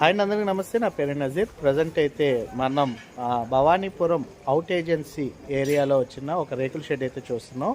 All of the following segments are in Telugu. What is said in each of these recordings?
హాయ్ అందరికీ నమస్తే. నా పేరు నజీర్. ప్రజెంట్ అయితే మనం భవానీపురం అవుట్ ఏజెన్సీ ఏరియాలో వచ్చిన ఒక రేకుల షెడ్ అయితే చూస్తున్నాం.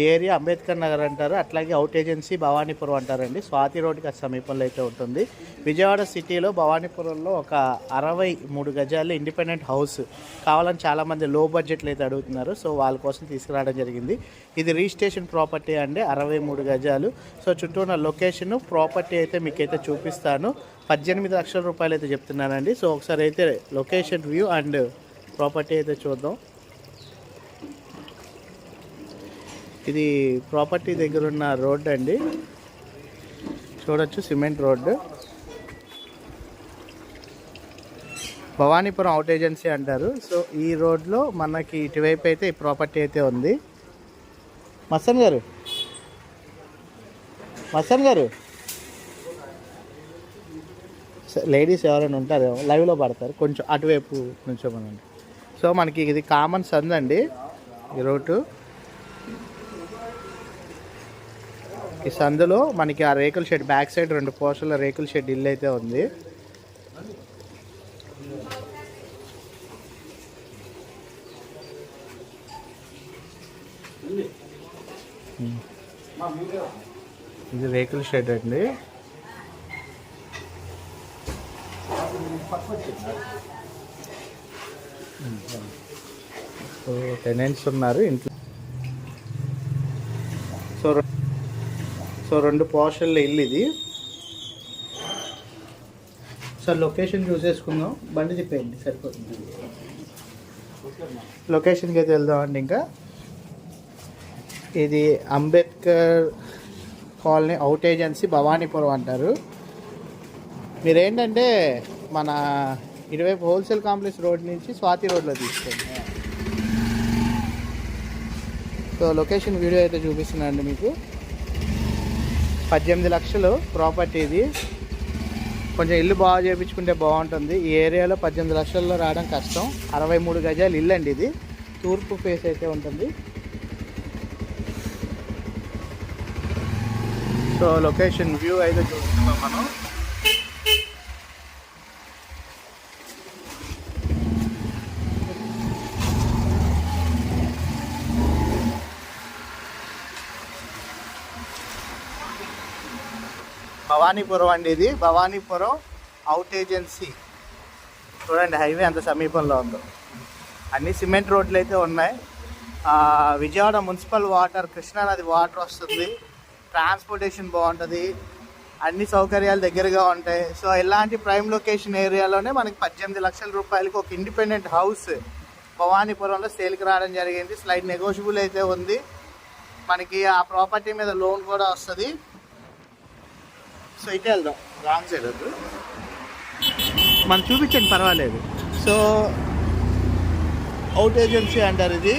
ఈ ఏరియా అంబేద్కర్ నగర్ అంటారు. అట్లాగే అవుట్ ఏజెన్సీ భవానీపురం అంటారండి. స్వాతి రోడ్కి సమీపంలో అయితే ఉంటుంది. విజయవాడ సిటీలో భవానీపురంలో ఒక అరవై మూడు గజాలు ఇండిపెండెంట్ హౌస్ కావాలని చాలామంది లో బడ్జెట్లో అయితే అడుగుతున్నారు. సో వాళ్ళ కోసం తీసుకురావడం జరిగింది. ఇది రిజిస్ట్రేషన్ ప్రాపర్టీ అండి. అరవై మూడు గజాలు. సో చుట్టూ ఉన్న లొకేషన్ ప్రాపర్టీ అయితే మీకైతే చూపిస్తాను. పద్దెనిమిది లక్షల రూపాయలు అయితే చెప్తున్నానండి. సో ఒకసారి అయితే లొకేషన్ వ్యూ అండ్ ప్రాపర్టీ అయితే చూద్దాం. ఇది ప్రాపర్టీ దగ్గర ఉన్న రోడ్ అండి. చూడొచ్చు cement road Bhavanipuram out agency అంటారు. సో ఈ రోడ్లో మనకి ఇటువైపు అయితే ఈ ప్రాపర్టీ అయితే ఉంది. మసన్ గారు? మసన్ గారు? లేడీస్ ఎవరైనా ఉంటారు లైవ్లో పడతారు. కొంచెం అటువైపు నుంచోమనండి. సో మనకి ఇది కామన్ సంద్ అండి ఈ రోడ్డు. ఈ సందులో మనకి ఆ రేకుల షెడ్ బ్యాక్ సైడ్ రెండు పోర్షన్ల రేకుల షెడ్ ఇల్లు అయితే ఉంది. ఇది రేకుల షెడ్ అండి. సో టెనెంట్స్ ఉన్నారు ఇంట్లో. సో సో రెండు పోర్షన్ల ఇల్లు ఇది. సార్ లొకేషన్ చూసేసుకుందాం బండి తిప్పేయండి సరిపోతుంది. లొకేషన్కి అయితే వెళ్దామండి ఇంకా. ఇది Ambedkar colony out agency Bhavanipuram అంటారు. మీరేంటంటే మన ఇటువైపు హోల్సేల్ కాంప్లెక్స్ రోడ్ నుంచి స్వాతి రోడ్లో తీసుకోండి సో లొకేషన్ వీడియో అయితే చూపిస్తున్నానండి మీకు. పద్దెనిమిది లక్షలు ప్రాపర్టీ ఇది. కొంచెం ఇల్లు బాగా చేయించుకుంటే బాగుంటుంది. ఈ ఏరియాలో పద్దెనిమిది లక్షల్లో రావడం కష్టం. అరవై మూడు గజాలు ఇల్లు అండి ఇది. తూర్పు ఫేస్ అయితే ఉంటుంది. సో లొకేషన్ వ్యూ అయితే చూస్తున్నాం మనం. భవానీపురం అండి ఇది. Bhavanipuram out agency. చూడండి హైవే అంత సమీపంలో ఉందో. అన్ని సిమెంట్ రోడ్లు అయితే ఉన్నాయి. విజయవాడ మున్సిపల్ వాటర్ కృష్ణానది వాటర్ వస్తుంది. ట్రాన్స్పోర్టేషన్ బాగుంటుంది. అన్ని సౌకర్యాలు దగ్గరగా ఉంటాయి. సో ఇలాంటి ప్రైమ్ లొకేషన్ ఏరియాలోనే మనకి పద్దెనిమిది లక్షల రూపాయలకి ఒక ఇండిపెండెంట్ హౌస్ భవానీపురంలో సేల్కి రావడం జరిగింది. స్లైడ్ నెగోషియబుల్ అయితే ఉంది. మనకి ఆ ప్రాపర్టీ మీద లోన్ కూడా వస్తుంది. సో ఇటే వెళ్దాం. రాంగ్ సైడ్ వద్దు. మనం చూపించండి పర్వాలేదు. సో అవుట్ ఏజెన్సీ అంటారు ఇది.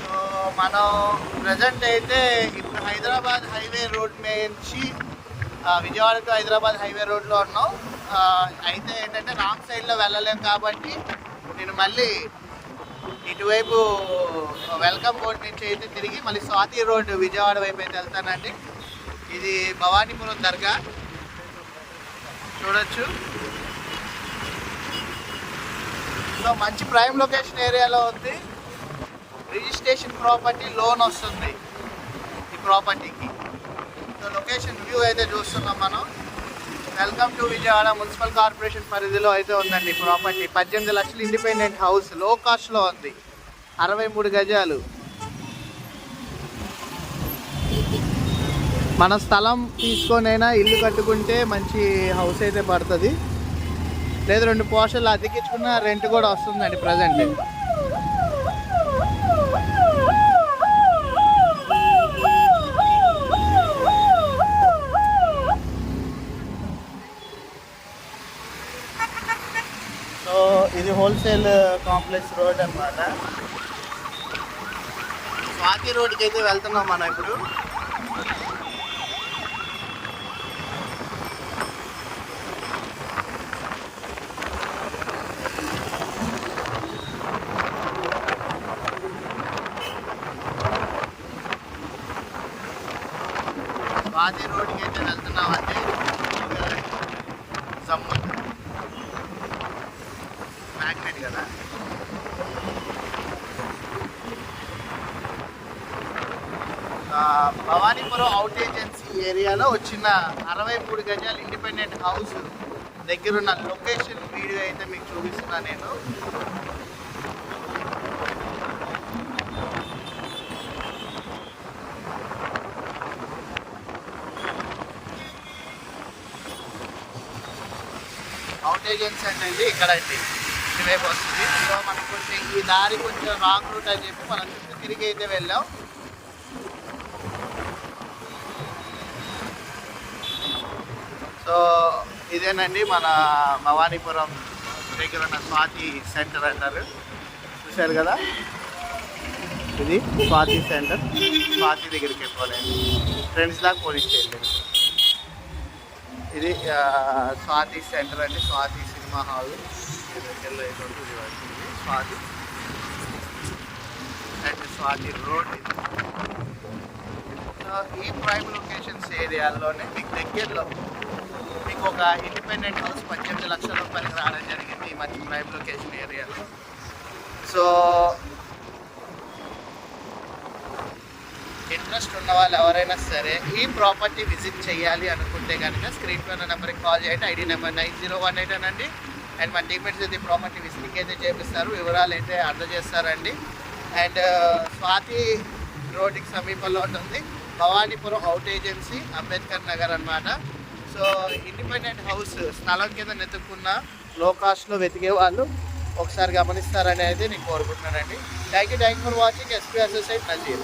సో మనం ప్రజెంట్ అయితే ఇప్పుడు హైదరాబాద్ హైవే రోడ్ నుంచి విజయవాడ టు హైదరాబాద్ హైవే రోడ్లో ఉన్నాం. అయితే ఏంటంటే రాంగ్ సైడ్లో వెళ్ళలేం కాబట్టి నేను మళ్ళీ ఇటువైపు వెల్కమ్ బోర్డ్ నుంచి అయితే తిరిగి మళ్ళీ స్వాతి రోడ్ విజయవాడ వైపు అయితే వెళ్తానండి. ఇది భవానీపురం దర్గా. చూడొచ్చు. సో మంచి ప్రైమ్ లొకేషన్ ఏరియాలో ఉంది. రిజిస్ట్రేషన్ ప్రాపర్టీ లోన్ వస్తుంది ఈ ప్రాపర్టీకి. సో లొకేషన్ వ్యూ అయితే చూస్తున్నాం మనం. Welcome to Vijayawada municipal corporation పరిధిలో అయితే ఉందండి ప్రాపర్టీ. పద్దెనిమిది లక్షలు ఇండిపెండెంట్ హౌస్లో కాస్ట్లో ఉంది. అరవై మూడు గజాలు. మన స్థలం తీసుకొనైనా ఇల్లు కట్టుకుంటే మంచి హౌస్ అయితే పడుతుంది. లేదు రెండు పోర్షన్లు అద్దెకించుకున్న రెంట్ కూడా వస్తుందండి ప్రజెంట్ ఇది హోల్సేల్ కాంప్లెక్స్ రోడ్ అనమాట స్వాతి రోడ్కి అయితే వెళ్తున్నాం మనం ఇప్పుడు. స్వాతి రోడ్కి అయితే వెళ్తున్నాం ఏరియాలో వచ్చిన అరవై మూడు గజాల ఇండిపెండెంట్ హౌస్ దగ్గరున్న లొకేషన్ వీడియో అయితే మీకు చూపిస్తున్నా నేను. అవుట్ ఏజెన్సీ అంటే ఇక్కడ అండి ఇటువైపు వస్తుంది. సో మనకు కొంచెం ఈ దారి కొంచెం రాంగ్ రూట్ అని చెప్పి మనం తిరిగి అయితే వెళ్ళాం. సో ఇదేనండి మన భవానీపురం దగ్గర ఉన్న స్వాతి సెంటర్ అంటారు. చూశారు కదా? ఇది స్వాతి సెంటర్. స్వాతి దగ్గరికి వెళ్ళిపోలేదు. ఫ్రెండ్స్ దాకా పోలీస్ స్టేషన్. ఇది స్వాతి సెంటర్ అండి. Swathi cinema hall. దగ్గరలో అయితే ఇది Swathi. And Swathi road so ఈ ప్రైమ్ లొకేషన్స్ ఏరియాల్లోనే మీకు దగ్గరలో మీకు ఒక ఇండిపెండెంట్ హౌస్ పద్దెనిమిది లక్షల రూపాయలకి రావడం జరిగింది ఈ మంచి ప్రైమ్ లొకేషన్ ఏరియాలో. సో ఇంట్రెస్ట్ ఉన్న వాళ్ళు ఎవరైనా సరే ఈ ప్రాపర్టీ విజిట్ చేయాలి అనుకుంటే కనుక స్క్రీన్ పైన నెంబర్కి కాల్ చేయండి. ID number nine zero one eight అనండి అండ్. మా టీమేట్స్ అయితే ప్రాపర్టీ విజిటింగ్ అయితే చేపిస్తారు. వివరాలు అయితే అందజేస్తారండి. అండ్ స్వాతి రోడ్డుకి సమీపంలో ఉంటుంది. భవానీపురం అవుట్ ఏజెన్సీ అంబేద్కర్ నగర్ అనమాట సో ఇండిపెండెంట్ హౌస్ స్థలం కింద నెతుక్కున్న లో కాస్ట్లో వెతికే వాళ్ళు ఒకసారి గమనిస్తారని అయితే నేను కోరుకుంటున్నానండి. Thank you thank for watching SP associate Nazeer